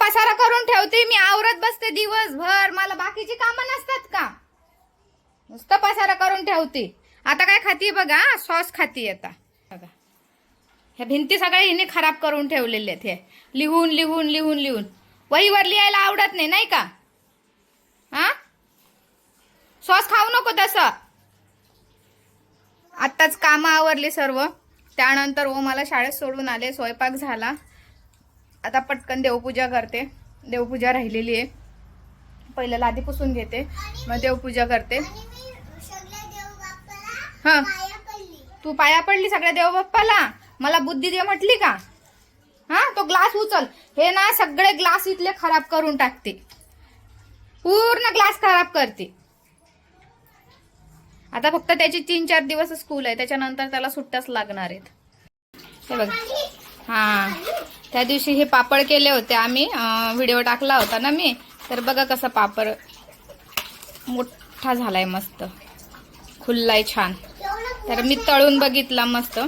पसारा करून ठेवते मी आवरत बसते दिवसभर. मला बाकीची कामं नसतात का? नुसतं पसारा करून ठेवते. आता काय खाती बघा? सॉस खाती आता. बघा. ह्या भिंती सगळ्या हिने खराब करून ठेवलेल्या आहेत हे. लिहून लिहून लिहून लिहून. वहीवर लिहायला आवडत नाही नाही का? हा सॉस खाऊ नको तसं. आत्ताच कामं आवरली सर्व. त्यानंतर ओ मला शाळेत सोडून आले स्वयंपाक झाला. आता पटकन देवपूजा करते. देवपूजा राहिलेली आहे. पहिलं लादी पुसून घेते मग देवपूजा करते. हा. तू पाया पडली सगळ्या देवबाप्पाला? मला बुद्धी दे म्हटली का? हा तो ग्लास उचल. हे ना सगळे ग्लास इथले खराब करून टाकते. पूर्ण ग्लास खराब करते. आता फक्त त्याची तीन चार दिवस स्कूल आहे. त्याच्यानंतर त्याला सुट्ट्याच लागणार आहेत. हे बघ. हा. त्या दिवशी हे पापड केले होते आम्ही. व्हिडिओ टाकला होता ना मी. तर बघा कसा पापड मोठा झालाय मस्त. खुल्लाय छान. तर मी तळून बघितला मस्त.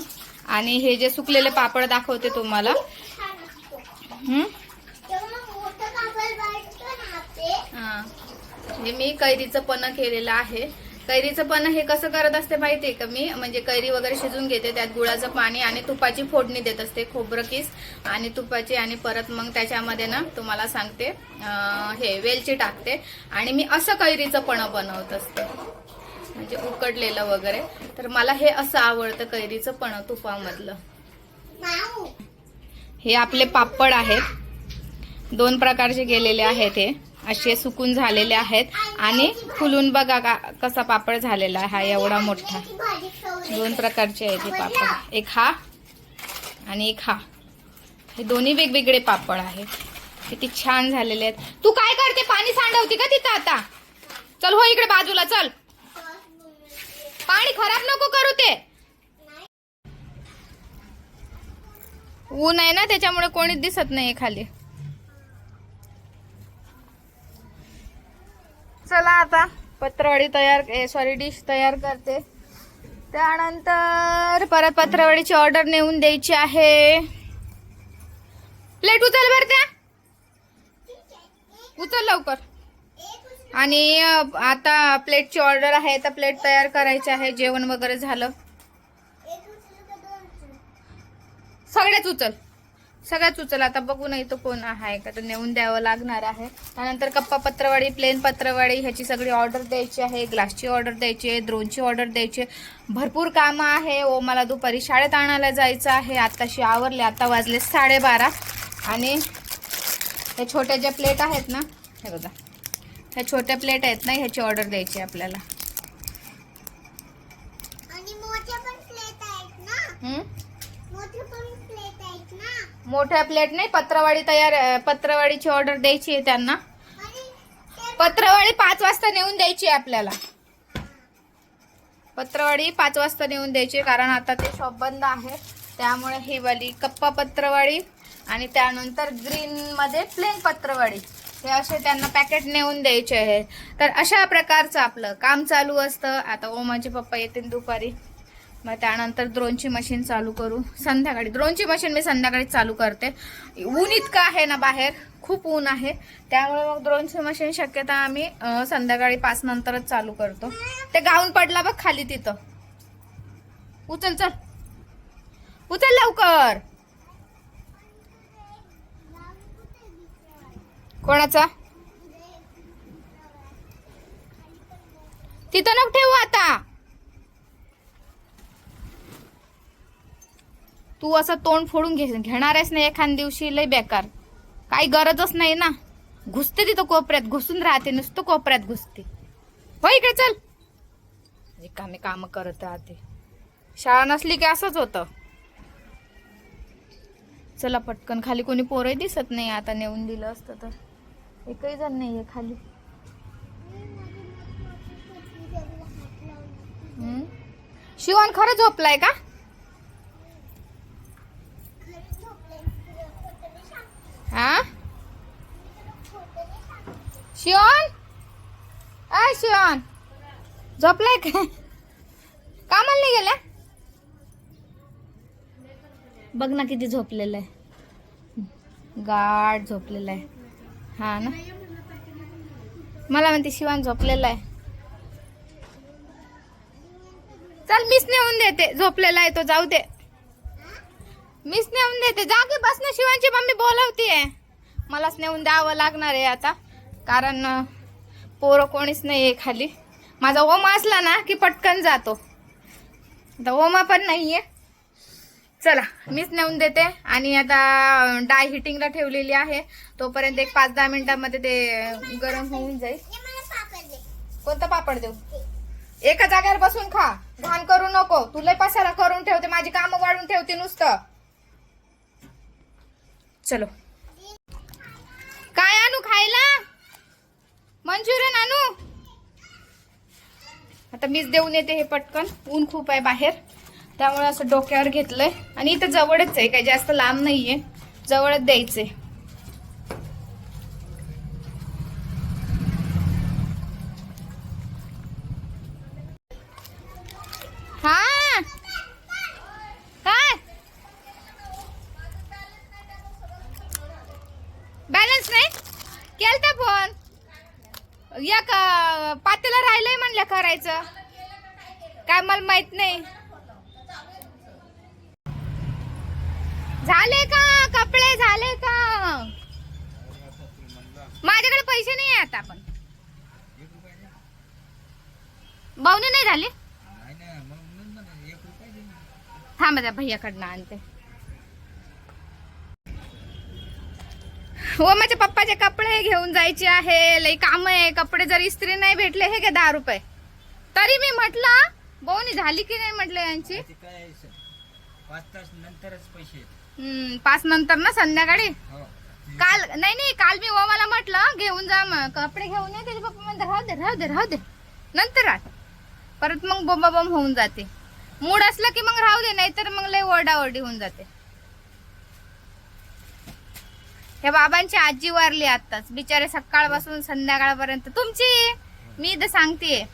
आणि हे जे सुकलेले पापड दाखवते तुम्हाला. हे मी कैरीचं पण केलेलं आहे. कैरीचं पण हे कसं करत असते माहितीये का मी? म्हणजे कैरी वगैरे शिजून घेते त्यात गुळाचं पाणी आणि तुपाची फोडणी देत असते खोबरं किस आणि तुपाची आणि परत मग त्याच्यामध्ये ना तुम्हाला सांगते हे वेलची टाकते आणि मी असं कैरीचं पण बनवत असते. म्हणजे उकडलेलं वगैरे. तर मला हे असं आवडतं कैरीचं पण तुपामधलं. हे आपले पापड आहेत. दोन प्रकारचे गेलेले आहेत हे. असे सुकून झालेले आहेत. आणि फुलून बघा का कसा पापड झालेला आहे. हा एवढा मोठा. दोन प्रकारचे आहेत हे पापड. एक हा आणि एक हा. हे दोन्ही वेगवेगळे पापड आहेत. किती छान झालेले आहेत. तू काय करते? पाणी सांडवती का तिथं आता? चल हो इकडे बाजूला चल. पाणी खराब नको करू ते. ऊन आहे ना त्याच्यामुळे कोणीच दिसत नाही खाली. चला आता. पत्रवाडी तयार सॉरी डिश तयार करते. त्यानंतर परत पत्रावळीची ऑर्डर नेऊन द्यायची आहे. प्लेट उचल बर त्या. उचल लवकर. आणि आता प्लेटची ऑर्डर आहे तर प्लेट तयार करायची आहे जेवण वगैरे झालं. सगळ्याच उचल. सगळ्याच उचल. आता बघू नाही तो कोण आहे का तर नेऊन द्यावं लागणार आहे. त्यानंतर कप्पा पत्रवाडी प्लेन पत्रवाडी ह्याची सगळी ऑर्डर द्यायची आहे. ग्लासची ऑर्डर द्यायची आहे द्रोणची ऑर्डर द्यायची आहे. भरपूर कामं आहे. ओ मला दुपारी शाळेत आणायला जायचं आहे. आताशी आवरले आता वाजले साडेबारा. आणि हे छोट्या ज्या प्लेट आहेत ना हे बघा. ह्या छोट्या प्लेट आहेत ना ह्याची ऑर्डर द्यायची आहे आपल्याला आणि मोठ्या पण प्लेट आहेत ना हं? मोठे पण प्लेट आहेत ना मोठ्या प्लेट नाही पत्रवाडी तयार अ, पत्रवाडीची ऑर्डर द्यायची आहे त्यांना. आणि पत्रवाडी पाच वाजता नेऊन द्यायची आहे आपल्याला. पत्रवाडी पाच वाजता नेऊन द्यायची आहे, कारण आता ते शॉप बंद आहे. त्यामुळे ही वाली कप्पा पत्रवाडी आणि त्यानंतर ग्रीनमध्ये प्लेन पत्रवाडी. हे असे त्यांना पॅकेट नेऊन द्यायचे आहे तर अशा प्रकारचं आपलं काम चालू असतं. आता ओमाचे पप्पा येतील दुपारी. मग त्यानंतर द्रोणची मशीन चालू करू. संध्याकाळी द्रोणची मशीन मी संध्याकाळी चालू करते. ऊन इतकं आहे ना बाहेर खूप ऊन आहे. त्यामुळे मग द्रोणची मशीन शक्यता आम्ही संध्याकाळी पाच नंतरच चालू करतो. ते गाऊन पडला बघ खाली तिथं. उचल चल. उचल लवकर. कोणाचा? तिथं नको ठेवू आता. तू असं तोंड फोडून घे घेणार आहेस ना एखाद दिवशी लय बेकार. काही गरजच नाही ना. घुसते तिथं कोपऱ्यात घुसून राहते नुसतं कोपऱ्यात घुसते. हो इकडे चल. रिकामे काम करत राहते. शाळा नसली की असंच होतं. चला पटकन खाली कोणी पोरही दिसत नाही आता नेऊन दिलं असतं तर. एकही जण आहे खाली. हम्म? शिवण खरं झोपलाय का हा शिवण अय शिवण झोपलाय का? कामाला नाही गेला? बघ ना किती झोपलेलं आहे. गाढ झोपलेलं आहे. हा ना? मला म्हणते शिवान झोपलेला आहे. चल मीच नेऊन देते. झोपलेला आहे तो जाऊ दे. मीच नेऊन देते. जागे बस ना शिवांची मम्मी बोलवतीये. मलाच नेऊन द्यावं लागणार आहे आता. कारण पोरं कोणीच नाही आहे खाली. माझा ओमा असला ना की पटकन जातो. आता ओमा पण नाहीये. चला मीच नेऊन देते. आणि आता डाय हिटिंगला ठेवलेली आहे. तोपर्यंत एक पाच दहा मिनिटांमध्ये ते गरम होऊन जाईल. मला पापड दे. कोणता पापड देऊ? एका जागेवर बसून खा. घाण करू नको. तुला पसारा करून ठेवते. माझी कामं वाढून ठेवते नुसतं. चलो. काय आणू खायला? मंचुरियन आणू? आता मीच देऊन येते हे पटकन. ऊन खूप आहे बाहेर. त्यामुळे असं डोक्यावर घेतलंय. आणि इथं जवळच आहे काही जास्त लांब नाहीये. जवळच द्यायचंय हा काय बॅलन्स नाही केलता फोन या का राहिलंय म्हणलं करायचं. काय मला माहीत नाही. झाले का? कपडे झाले का? माझ्याकडे पैसे नाही आहे आता पण भाऊने नाही झाले? थांबा त्या भैयाकडनं आणते. हो माझ्या पप्पाचे कपडे घेऊन जायचे आहे. लई काम आहे. कपडे जर इस्त्री नाही भेटले हे घ्या दहा रुपये. तरी मी म्हटलं बोनी झाली की नाही? म्हटलं यांची. पाच तास नंतरच पैसे येतात. हम्म, पाच नंतर ना संध्याकाळी? हो. काल नाही नाही काल मी ओमाला म्हटलं घेऊन जा मग. कपडे घेऊन ये. त्याचे पप्पा म्हणतात राहू दे राहू दे राहू दे. नंतर राह परत मग बोंबा बॉम्ब होऊन जाते. मूड असलं की मग राहू दे नाहीतर मग लय ओरडाओरडी होऊन जाते. हे बाबांची आजी वारली आताच बिचारे सकाळपासून संध्याकाळपर्यंत. तुमची? मी तर सांगते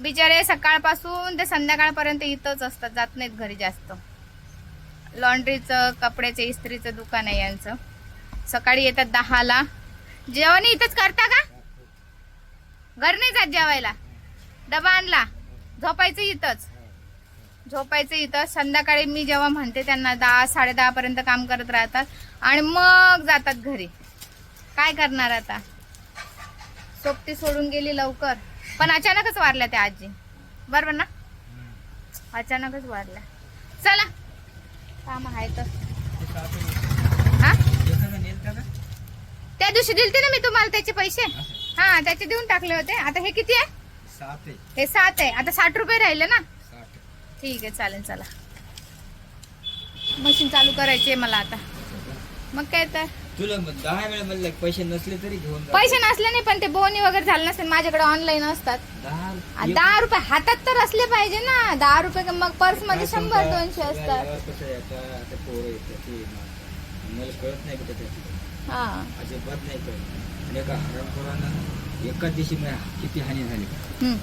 बिचारे सकाळपासून ते संध्याकाळपर्यंत इथंच असतात जात नाहीत घरी जास्त. लॉन्ड्रीचं कपड्याचं इस्त्रीचं दुकान आहे यांचं. सकाळी येतात दहाला. जेवण इथंच करता का? घर नाही जात जेवायला. डबा आणला. झोपायचं इथंच. झोपायचं इथं. संध्याकाळी मी जेव्हा म्हणते त्यांना दहा साडे दहा पर्यंत काम करत राहतात. आणि मग जातात घरी. काय करणार आता? सोबती सोडून गेली लवकर. पण अचानकच वारल्या त्या आजी. बरोबर ना? अचानकच वारल्या. चला. काम आहे तर. हा? त्या दिवशी दिलते ना मी तुम्हाला त्याचे पैसे? हा त्याचे देऊन टाकले होते. आता हे किती आहे. हे सात आहे. आता साठ रुपये राहिले ना? ठीक आहे चालेल चला. मशीन चालू करायची आहे मला आता. मग काय तर. तुला मग दहा वेळा म्हणलं पैसे नसले तरी घेऊन जा. पैसे नसले नाही पण ते बोनी वगैरे झाले नसेल माझ्याकडे ऑनलाईन असतात. दहा आ, दहा रुपये हातात तर असले पाहिजे ना. दहा रुपये का मग पर्समध्ये शंभर दोनशे असतात. कसं आहे आता आता पोरं येतात ते मग मला कळत नाही कुठे हा. अजिबात नाही कळत. आणि एका हरामखोरानं एकाच दिवशी मला किती हानी झाली. हम्म.